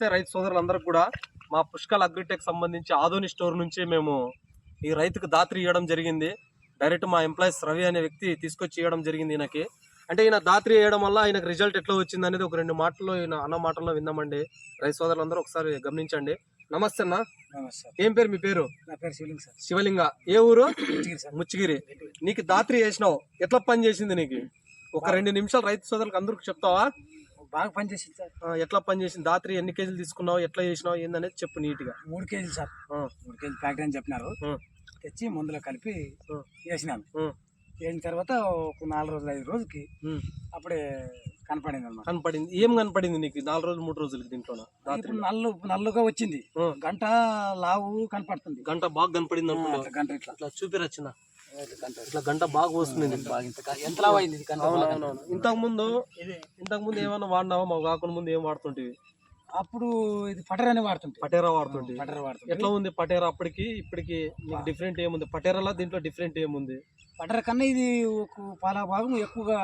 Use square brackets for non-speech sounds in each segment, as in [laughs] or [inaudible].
నమస్తే రైతు సోదరులందరికీ కూడా. మా పుష్కల్ అగ్రిటెక్ సంబంధించి ఆధోని స్టోర్ నుంచి మేము ఈ రైతుకు దాత్రి ఇవ్వడం జరిగింది. డైరెక్ట్ మా ఎంప్లాయీస్ రవి అనే వ్యక్తి తీసుకొచ్చి ఇవ్వడం జరిగింది ఈయనకి. అంటే ఈయన దాత్రి వేయడం వల్ల ఆయనకు రిజల్ట్ ఎట్లా వచ్చింది అనేది ఒక రెండు మాటల్లో ఈయన అన్న మాటల్లో విందామండి. రైతు సోదరులందరూ ఒకసారి గమనించండి. నమస్తే అన్న. నమస్తే ఏం పేరు మీ పేరు? శివలింగ్ ఏ ఊరు? ముచ్చిగిరి నీకు దాత్రి వేసినావు ఎట్లా పని చేసింది నీకు? ఒక రెండు నిమిషాలు రైతు సోదరులకు అందరికి చెప్తావా? బాగా పనిచేసింది సార్. ఎట్లా పని చేసింది దాత్రి ఎన్ని కేజీలు తీసుకున్నావు? ఎట్లా చేసినావు? ఏందనేది చెప్పు నీట్గా మూడు కేజీలు సార్. మూడు కేజీలు ప్యాకెట్ అని చెప్పినారు. తెచ్చి మందులో కలిపి వేసినాను. వేసిన తర్వాత ఒక నాలుగు రోజులు ఐదు రోజులకి. అప్పుడే కనపడింది అనమాట కనపడింది. ఏం కనపడింది నీకు నాలుగు రోజులు మూడు రోజులకి దీంట్లో? ఇప్పుడు నల్లు నల్లుగా వచ్చింది. గంట లావు కనపడుతుంది. గంట బాగా కనపడింది గంట ఇట్లా. గంట ఇట్లా గంట బాగా వస్తుంది ఎంత. అవునవునవును ఇంతకు ముందు ఇంతకు ముందు ఏమన్నా వాడినావా? మా కాకుండా ముందు ఏం వాడుతుంటివి? అప్పుడు ఇది పటర్ అని వాడుతుంటే పటేరా వాడుతుంటివి. పటర్ వాడుతుంటే ఎట్లా ఉంది పటేరా అప్పటికి? ఇప్పటికి నీకు డిఫరెంట్ ఏముంది? పటేరాలో దీంట్లో డిఫరెంట్ ఏముంది? పటర్ కన్నా ఇది ఒక పాల భాగం ఎక్కువగా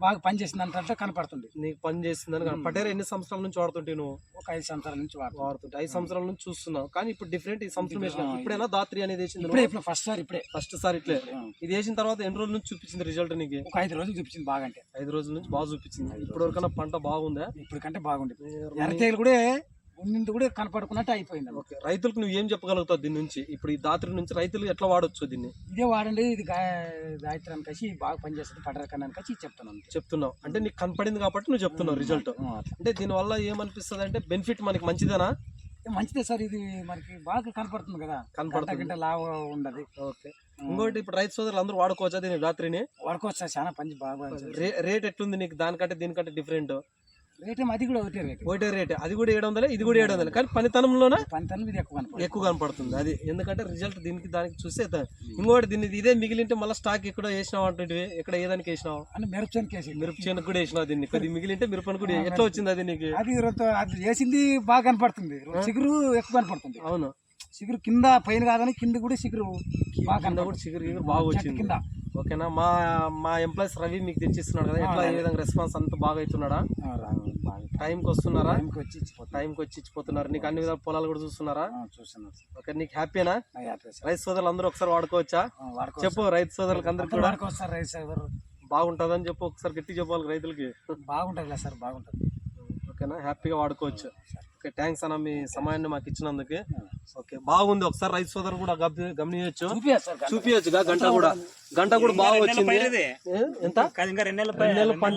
బాగా పనిచేసింది అంటే కనపడుతుంది. నీకు పని చేసిందని ఎన్ని సంవత్సరాల నుంచి వాడుతుంటే నువ్వు? ఒక ఐదు సంవత్సరాల నుంచి వాడుతుంటే. ఐదు సంవత్సరాల నుంచి చూస్తున్నావు. కానీ ఇప్పుడు డిఫరెంట్ ఈ సంవత్సరం ఇప్పుడైనా దాత్రి అనేది వేసింది ఇప్పుడే ఇప్పుడు ఫస్ట్ సార్ ఇప్పుడే. ఫస్ట్ సారి ఇట్లే. ఇది వేసిన తర్వాత ఎన్ని రోజుల నుంచి చూపించింది రిజల్ట్ నీకు? ఒక ఐదు రోజులు చూపించింది బాగా అంటే. ఐదు రోజుల నుంచి బాగా చూపించింది. ఇప్పటి వరకన్నా పంట బాగుందా? ఇప్పుడు కంటే బాగుంది కూడా ఉన్నింది కూడా కనపడుకున్నట్టు అయిపోయింది. ఓకే. రైతులకు నువ్వు ఏం చెప్పగలుగుతావు దీని నుంచి? ఇప్పుడు ఈ దాత్రి నుంచి రైతులు ఎట్లా వాడొచ్చు దీన్ని? ఇదే వాడండి ఇది గా- గాయత్రానికి వచ్చి బాగా పనిచేస్తుంది పడర కన్నానికి వచ్చి చెప్తాను అంతే. చెప్తున్నావు. అంటే నీకు కనపడింది కాబట్టి నువ్వు చెప్తున్నావు రిజల్ట్. అంటే దీని వల్ల ఏమనిపిస్తుంది అంటే బెనిఫిట్ మనకి మంచిదేనా? ఏ, మంచిదే సార్ ఇది మనకి బాగా కనపడుతుంది కదా. కనపడుతుంది. లావు ఉండదు. ఓకే. ఇంకోటి ఇప్పుడు రైతు సోదరులు అందరూ వాడుకోవచ్చా దీని దాత్రిని వాడుకోవచ్చు చాలా పని బాగా రేట్ ఎట్లుంది నీకు? దానికంటే దీనికంటే డిఫరెంట్ రేట్ అది కూడా ఒకటే రేటు. ఒకటే రేట్. అది కూడా ఏడు వందలే ఇది కూడా ఏడు వందలే. కానీ పనితనంలోనే? పనితనం ఇది ఎక్కువ కనపడుతుంది. ఎక్కువ కనపడుతుంది. అది ఎందుకంటే రిజల్ట్ దీనికి దానికి చూస్తే ఇంకోటి దీన్ని ఇదే మిగిలింటే మళ్ళీ స్టాక్ ఎక్కడ వేసినావు అంటుంటివి ఎక్కడ ఏదానికి వేసినావు? అని మిరపచేను కేసి మిరప చేనుకు కూడా వేసినావు దీన్ని. కొద్ది [laughs] మిగిలింటే మిరపను కూడా ఎట్లా వచ్చింది అది నీకు? అది అది వేసింది బాగా కనపడుతుంది. చిగురు ఎక్కువ కనపడుతుంది. అవును. చిగురు కింద పైన కాదని కింద కూడా చిగురు బాగా కింద కూడా చిగురు బాగా వచ్చింది. కింద. ఓకేనా? మా మా ఎంప్లాయీస్ రవి మీకు తెచ్చిస్తున్నాడు కదా. ఎట్లా ఏ విధంగా రెస్పాన్స్ అంత బాగా అవుతున్నాడా? టైంకి వస్తున్నారా టైంకి వచ్చి టైంకి వచ్చి ఇచ్చిపోతున్నారు నీకు అన్ని విధాల పొలాలు కూడా చూస్తున్నారా? సార్. ఓకే నీకు హ్యాపీనా. రైతు సోదరులు అందరూ ఒకసారి వాడుకోవచ్చా? చెప్పు రైతు సోదరులకు అందరికి వాడుకోవచ్చు బాగుంటుందని చెప్పు ఒకసారి గట్టి చెప్పాలి రైతులకి. బాగుంటుంది సార్ బాగుంటుంది. ఓకేనా? హ్యాపీగా వాడుకోవచ్చు. ఓకే థ్యాంక్స్ అన్న మీ సమయాన్ని మాకు ఇచ్చినందుకు. ఓకే బాగుంది. ఒకసారి రైతు సోదరు కూడా గమ- గమనించచ్చు చూపియచ్చు సార్ గంట. చూపించచ్చు గంట కూడా. గంట కూడా బాగా వచ్చింది? ఎంత? రెండు నెలల పంట.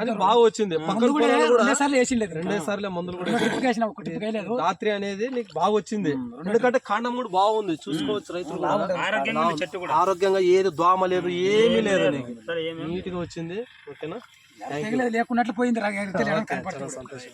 కానీ బాగా వచ్చింది. పక్కన కూడా పొలాలు కూడా రెండే సార్లు వేసిండేది రెండే. సార్లే మందులు కూడా రాత్రి అనేది నీకు బాగా వచ్చింది. ఎందుకంటే కాండం కూడా బాగుంది. చూసుకోవచ్చు రైతులు. ఆరోగ్యంగా ఏది దోమ లేదు ఏమీ లేదు నీకు. నీట్గా వచ్చింది. ఓకేనా? లేకున్నట్లు పోయింది సంతోషం.